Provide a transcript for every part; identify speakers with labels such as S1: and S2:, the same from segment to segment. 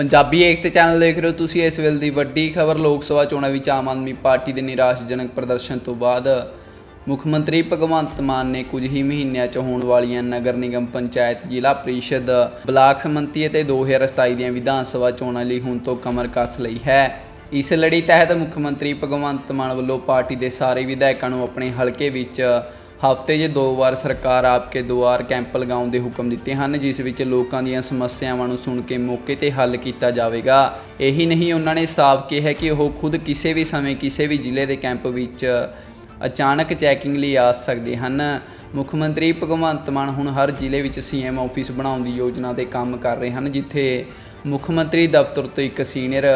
S1: ਪੰਜਾਬੀ ਏਕਤਾ channel ਦੇਖ ਰਹੇ ਹੋ ਤੁਸੀਂ ਇਸ ਵੇਲੇ ਦੀ ਵੱਡੀ ਖਬਰ। ਲੋਕ ਸਭਾ ਚੋਣਾਂ ਵਿੱਚ ਆਮ ਆਦਮੀ ਪਾਰਟੀ ਦੇ ਨਿਰਾਸ਼ਾਜਨਕ ਪ੍ਰਦਰਸ਼ਨ ਤੋਂ ਬਾਅਦ ਮੁੱਖ ਮੰਤਰੀ ਭਗਵੰਤ ਮਾਨ ਨੇ ਕੁਝ ਹੀ ਮਹੀਨਿਆਂ 'ਚ ਹੋਣ ਵਾਲੀਆਂ ਨਗਰ ਨਿਗਮ ਪੰਚਾਇਤ ਜ਼ਿਲ੍ਹਾ ਪ੍ਰੀਸ਼ਦ, ਬਲਾਕ ਸਮੰਤੀ ਅਤੇ 2027 ਦੀਆਂ ਵਿਧਾਨ ਸਭਾ ਚੋਣਾਂ ਲਈ ਹੁਣ ਤੋਂ ਕਮਰ ਕੱਸ ਲਈ ਹੈ। ਇਸ ਲੜੀ ਤਹਿਤ ਮੁੱਖ ਮੰਤਰੀ ਭਗਵੰਤ ਮਾਨ ਵੱਲੋਂ ਪਾਰਟੀ ਦੇ ਸਾਰੇ ਵਿਧਾਇਕਾਂ ਨੂੰ ਆਪਣੇ ਹਲਕੇ ਵਿੱਚ ਹਫ਼ਤੇ 'ਚ ਦੋ ਵਾਰ ਸਰਕਾਰ ਆਪਕੇ ਦੁਆਰ ਕੈਂਪ ਲਗਾਉਣ ਦੇ ਹੁਕਮ ਦਿੱਤੇ ਹਨ, ਜਿਸ ਵਿੱਚ ਲੋਕਾਂ ਦੀਆਂ ਸਮੱਸਿਆਵਾਂ ਨੂੰ ਸੁਣ ਕੇ ਮੌਕੇ ਤੇ ਹੱਲ ਕੀਤਾ ਜਾਵੇਗਾ। ਇਹੀ ਨਹੀਂ, ਉਹਨਾਂ ਨੇ ਸਾਫ਼ ਕਿਹਾ ਕਿ ਉਹ ਖੁਦ ਕਿਸੇ ਵੀ ਸਮੇਂ ਕਿਸੇ ਵੀ ਜ਼ਿਲ੍ਹੇ ਦੇ ਕੈਂਪ ਵਿੱਚ ਅਚਾਨਕ ਚੈਕਿੰਗ ਲਈ ਆ ਸਕਦੇ ਹਨ। ਮੁੱਖ ਮੰਤਰੀ ਭਗਵੰਤ ਮਾਨ ਹੁਣ ਹਰ ਜ਼ਿਲ੍ਹੇ ਵਿੱਚ ਸੀਐਮ ਆਫਿਸ ਬਣਾਉਣ ਦੀ ਯੋਜਨਾ ਤੇ ਕੰਮ ਕਰ ਰਹੇ ਹਨ, ਜਿੱਥੇ ਮੁੱਖ ਮੰਤਰੀ ਦਫ਼ਤਰ ਤੋਂ ਇੱਕ ਸੀਨੀਅਰ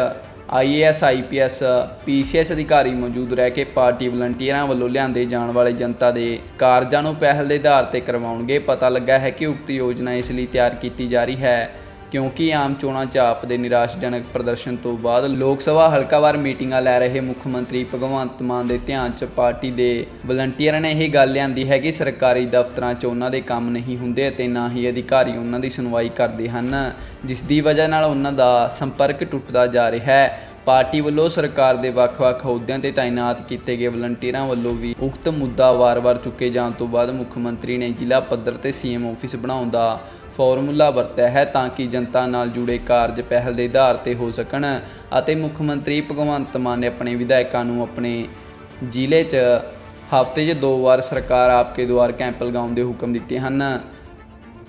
S1: ਆਈਏਐਸ ਆਈਪੀਐਸ ਪੀਸੀਐਸ ਅਧਿਕਾਰੀ ਮੌਜੂਦ ਰਹਿ ਕੇ ਪਾਰਟੀ ਵਲੰਟੀਅਰਾਂ ਵੱਲੋਂ ਲਿਆਂਦੇ ਜਾਣ ਵਾਲੇ ਜਨਤਾ ਦੇ ਕਾਰਜਾਂ ਨੂੰ ਪਹਿਲ ਦੇ ਆਧਾਰ ਤੇ ਕਰਵਾਉਣਗੇ। ਪਤਾ ਲੱਗਾ ਹੈ ਕਿ ਉਕਤ ਯੋਜਨਾ ਇਸ ਲਈ ਤਿਆਰ ਕੀਤੀ ਜਾ ਰਹੀ ਹੈ। ਕਿਉਂਕਿ ਆਮ ਚੋਣਾਂ 'ਚ ਆਪ ਦੇ ਨਿਰਾਸ਼ਾਜਨਕ ਪ੍ਰਦਰਸ਼ਨ ਤੋਂ ਬਾਅਦ ਲੋਕ ਸਭਾ ਹਲਕਾਵਾਰ ਮੀਟਿੰਗਾਂ ਲੈ ਰਹੇ ਮੁੱਖ ਮੰਤਰੀ ਭਗਵੰਤ ਮਾਨ ਦੇ ਧਿਆਨ 'ਚ ਪਾਰਟੀ ਦੇ ਵਲੰਟੀਅਰਾਂ ਨੇ ਇਹ ਗੱਲ ਲਿਆਂਦੀ ਹੈ ਕਿ ਸਰਕਾਰੀ ਦਫ਼ਤਰਾਂ 'ਚ ਉਹਨਾਂ ਦੇ ਕੰਮ ਨਹੀਂ ਹੁੰਦੇ ਅਤੇ ਨਾ ਹੀ ਅਧਿਕਾਰੀ ਉਹਨਾਂ ਦੀ ਸੁਣਵਾਈ ਕਰਦੇ ਹਨ, ਜਿਸ ਦੀ ਵਜ੍ਹਾ ਨਾਲ ਉਹਨਾਂ ਦਾ ਸੰਪਰਕ ਟੁੱਟਦਾ ਜਾ ਰਿਹਾ ਹੈ। ਪਾਰਟੀ ਵੱਲੋਂ ਸਰਕਾਰ ਦੇ ਵੱਖ-ਵੱਖ ਅਹੁਦਿਆਂ ਤੇ ਤਾਇਨਾਤ ਕੀਤੇ ਗਏ ਵਲੰਟੀਅਰਾਂ ਵੱਲੋਂ ਵੀ ਉਕਤ ਮੁੱਦਾ ਵਾਰ-ਵਾਰ ਚੁੱਕੇ ਜਾਣ ਤੋਂ ਬਾਅਦ ਮੁੱਖ ਮੰਤਰੀ ਨੇ ਜ਼ਿਲ੍ਹਾ ਪੱਧਰ ਤੇ ਸੀਐਮ ਆਫਿਸ ਬਣਾਉਣ ਦਾ ਫਾਰਮੂਲਾ ਵਰਤਿਆ ਹੈ ਤਾਂ ਕਿ ਜਨਤਾ ਨਾਲ ਜੁੜੇ ਕਾਰਜ ਪਹਿਲ ਦੇ ਆਧਾਰ ਤੇ ਹੋ ਸਕਣ ਅਤੇ ਮੁੱਖ ਮੰਤਰੀ ਭਗਵੰਤ ਮਾਨ ਨੇ ਆਪਣੇ ਵਿਧਾਇਕਾਂ ਨੂੰ ਆਪਣੇ ਜ਼ਿਲ੍ਹੇ 'ਚ ਹਫ਼ਤੇ 'ਚ ਦੋ ਵਾਰ ਸਰਕਾਰ ਆਪਕੇ ਦੁਆਰ ਕੈਂਪ ਲਗਾਉਣ ਦੇ ਹੁਕਮ ਦਿੱਤੇ ਹਨ।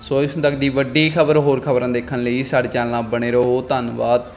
S1: ਸੋ ਇਸ ਤੱਕ ਦੀ ਵੱਡੀ ਖਬਰ ਹੋਰ ਖਬਰਾਂ ਦੇਖਣ ਲਈ ਸਾਡੇ ਚੈਨਲ ਨਾਲ ਬਣੇ ਰਹੋ। ਧੰਨਵਾਦ।